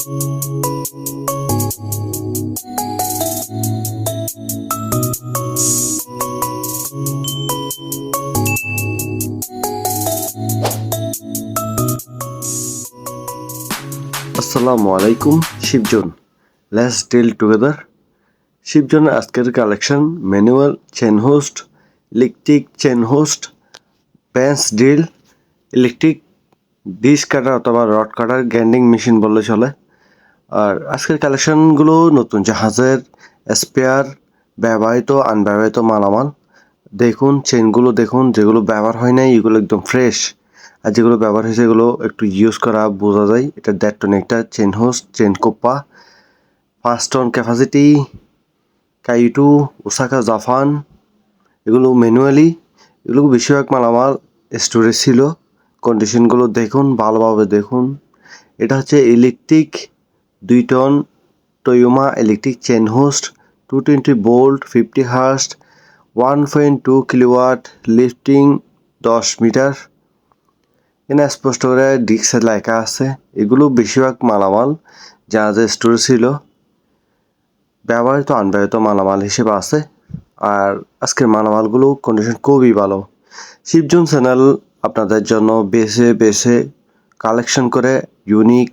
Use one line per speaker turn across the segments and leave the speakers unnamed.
আসসালামু আলাইকুম, Shibjon. Let's deal together শিবজনের আজকের collection manual chain hoist electric chain hoist pans drill electric disc cutter অথবা রড কাটার গ্যান্ডিং machine বললে চলে। আর আজকের কালেকশনগুলো নতুন, জাহাজের স্পেয়ার ব্যবহৃত আনব্যবহৃত মালামাল। দেখুন চেনগুলো দেখুন, যেগুলো ব্যবহার হয় নাই, এগুলো একদম ফ্রেশ আর যেগুলো ব্যবহার হয়েছে, এগুলো একটু ইউজ করা বোঝা যায়। এটা দেড় টন একটা চেন হোস্ট চেন কোপ্পা পাঁচ ton capacity Kito Osaka Japan এগুলো ম্যানুয়ালি এগুলো বেশিরভাগ মালামাল স্টোরেজ ছিল। কন্ডিশনগুলো দেখুন, ভালোভাবে দেখুন। এটা হচ্ছে ইলেকট্রিক দুই ton Toyama electric chain hoist two twenty volt fifty Hurst one point two kilowatt lifting দশ মিটার। এখানে স্পষ্ট করে ডিক্সে লেখা আছে। এগুলো বেশিরভাগ মালামাল যা জাহাজের স্টোর ছিল। ব্যবহৃত আনব্যবহৃত মালামাল হিসেবে আছে। আর আজকের মালামালগুলো কন্ডিশন খুবই ভালো। শিবজন চ্যানেল আপনাদের জন্য বেছে বেছে কালেকশন করে ইউনিক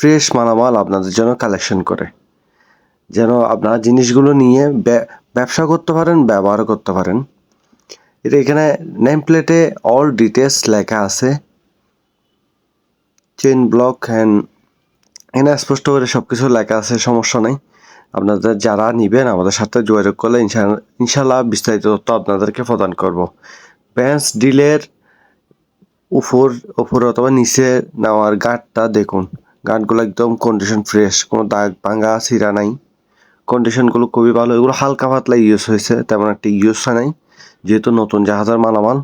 ফ্রেশ মালামাল আপনাদের জন্য কালেকশন করে। যেন আপনারা জিনিসগুলো নিয়ে ব্যবসা করতে পারেন ব্যবহার করতে পারেন। এটা এখানে নেম প্লেটে অল ডিটেলস লেখা আছে। চেন ব্লক হ্যান্ড এখানে স্পষ্ট করে সব কিছু লেখা আছে, সমস্যা নেই। আপনাদের যারা নিবেন, আমাদের সাথে যোগাযোগ করলে ইনশা- ইনশাল্লাহ বিস্তারিত তথ্য আপনাদেরকে প্রদান করব। ব্যান্স ডিলের উপর উপর অথবা নিচে নেওয়ার গাঁটটা দেখুন। গাঁটগুলো একদম কন্ডিশন ফ্রেশ কোনো দাগ ভাঙা, ছিঁড়া নাই। কন্ডিশনগুলো খুবই ভালো। এগুলো হালকা পাতলা ইউজ হয়েছে, তেমন একটা ইউজ নাই। যেহেতু নতুন জাহাজের মালামাল।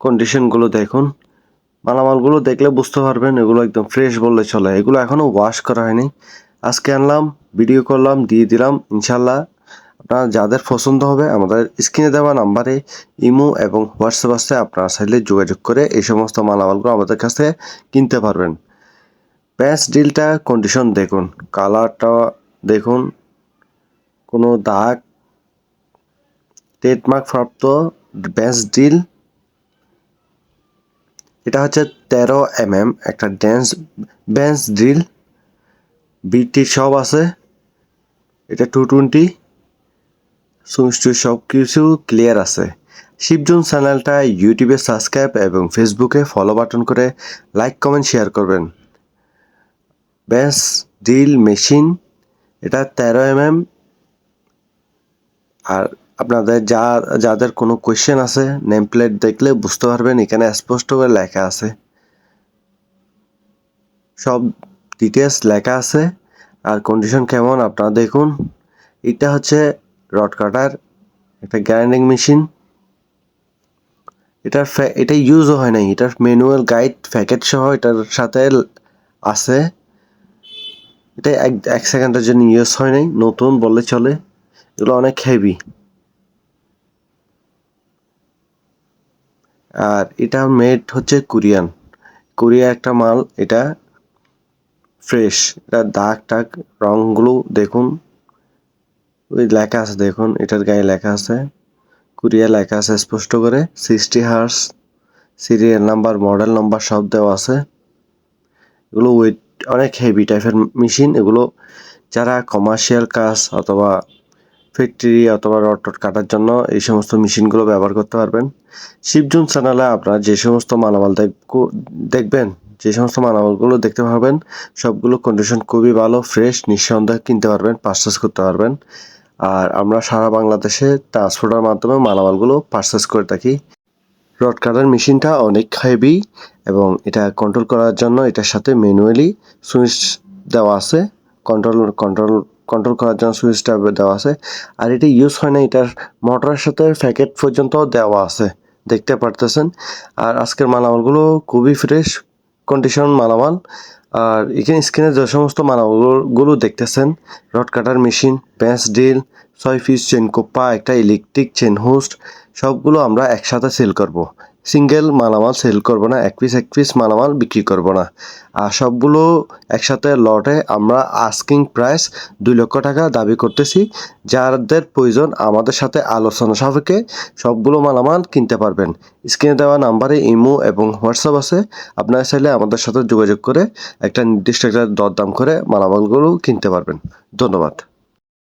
কন্ডিশনগুলো দেখুন। মালামালগুলো দেখলে বুঝতে পারবেন, এগুলো একদম ফ্রেশ বললে চলে। এগুলো এখনও ওয়াশ করা হয়নি। আজকে আনলাম ভিডিও করলাম, দিয়ে দিলাম। ইনশাল্লাহ আপনার যাদের পছন্দ হবে, আমাদের স্ক্রিনে দেওয়া নাম্বারে ইমো এবং হোয়াটসঅ্যাপ আছে, আপনারা চাইলে যোগাযোগ করে এই সমস্ত মালামালগুলো আমাদের কাছ থেকে কিনতে পারবেন। প্যাঁচ ডিলটা কন্ডিশন দেখুন কালারটা দেখুন, কোনো দাগ ট্রেডমার্ক প্রাপ্ত ব্যাস ডিল এটা হচ্ছে তেরো এম এম একটা ড্যান্স ব্যান্স ড্রিল বিটি সব আছে, এটা টু টোয়েন্টি সুইচ সব কিছু ক্লিয়ার আছে। শিবজুন চ্যানেলটা ইউটিউবে সাবস্ক্রাইব এবং ফেসবুকে ফলো বাটন করে লাইক কমেন্ট শেয়ার করবেন। ব্যাস, ড্রিল মেশিন, এটা তেরো এম এম আর আপনাদের যা, যাদের কোনো কোয়েশ্চেন আছে নেম প্লেট দেখলে বুঝতে পারবেন, এখানে স্পষ্ট করে লেখা আছে। সব ডিটেলস লেখা আছে। আর কন্ডিশন কেমন, আপনারা দেখুন। এটা হচ্ছে রড কাটার একটা গ্রাইন্ডিং মেশিন এটার এটা ইউজও হয় নাই, এটার ম্যানুয়াল গাইড প্যাকেট সহ এটার সাথে আছে। এটা এক এক সেকেন্ডের জন্য ইউজ হয় নাই, নতুন বললে চলে। এগুলো অনেক হেভি আর এটা মেড হচ্ছে কোরিয়ান। কোরিয়া একটা মাল, এটা ফ্রেশ এটা দাগ টাগ, রংগুলো দেখুন। ওই লেখা আছে, দেখুন, এটার গায়ে লেখা আছে। কোরিয়া লেখা আছে স্পষ্ট করে sixty hertz serial number model number সব দেওয়া আছে। এগুলো ওয়েট অনেক হেভি টাইপের মেশিন এগুলো যারা কমার্শিয়াল কাজ অথবা ফ্যাক্টরি অথবা রড টড কাটার জন্য এই সমস্ত মেশিনগুলো ব্যবহার করতে পারবেন। শিবজুন চ্যানেলে আপনারা যে সমস্ত মালামাল দেখবেন, যে সমস্ত মালামালগুলো দেখতে পারবেন, সবগুলো কন্ডিশন খুবই ভালো ফ্রেশ নিঃসন্দেহে কিনতে পারবেন পারচেস করতে পারবেন। আর আমরা সারা বাংলাদেশে ট্রান্সপোর্টের মাধ্যমে মালামালগুলো পারচেস করে থাকি। রড কাটার মেশিনটা অনেক হেভি এবং এটা কন্ট্রোল করার জন্য এটার সাথে ম্যানুয়ালি সুইচ দেওয়া আছে। কন্ট্রোল কন্ট্রোল কন্ট্রোল করার জন্য সুইচটা দেওয়া আছে। আর এটা ইউজ হয় না, এটার মোটরের সাথে প্যাকেট পর্যন্ত দেওয়া আছে। দেখতে পারতেছেন? আর আজকের মালামালগুলো খুবই ফ্রেশ কন্ডিশন মালামাল। আর এখানে স্ক্রিনে যে সমস্ত মালামালগুলো দেখতেছেন, রড কাটার মেশিন প্যাঁচ ডিল ছয় পিস চেন কোপ্পা একটা ইলেকট্রিক চেন হোস্ট সবগুলো আমরা একসাথে সেল করব। সিঙ্গেল মালামাল সেল করব না, এক পিস এক পিস মালামাল বিক্রি করব না। আর সবগুলো একসাথে লটে আমরা আস্কিং প্রাইস দুই লক্ষ টাকা দাবি করতেছি। যাদের প্রয়োজন আমাদের সাথে আলোচনা সাপেক্ষে সবগুলো মালামাল কিনতে পারবেন। স্ক্রিনে দেওয়া নাম্বারে ইমো এবং হোয়াটসঅ্যাপ আছে। আপনারা চাইলে আমাদের সাথে যোগাযোগ করে একটা নির্দিষ্ট একটা দরদাম করে মালামালগুলো কিনতে পারবেন। ধন্যবাদ।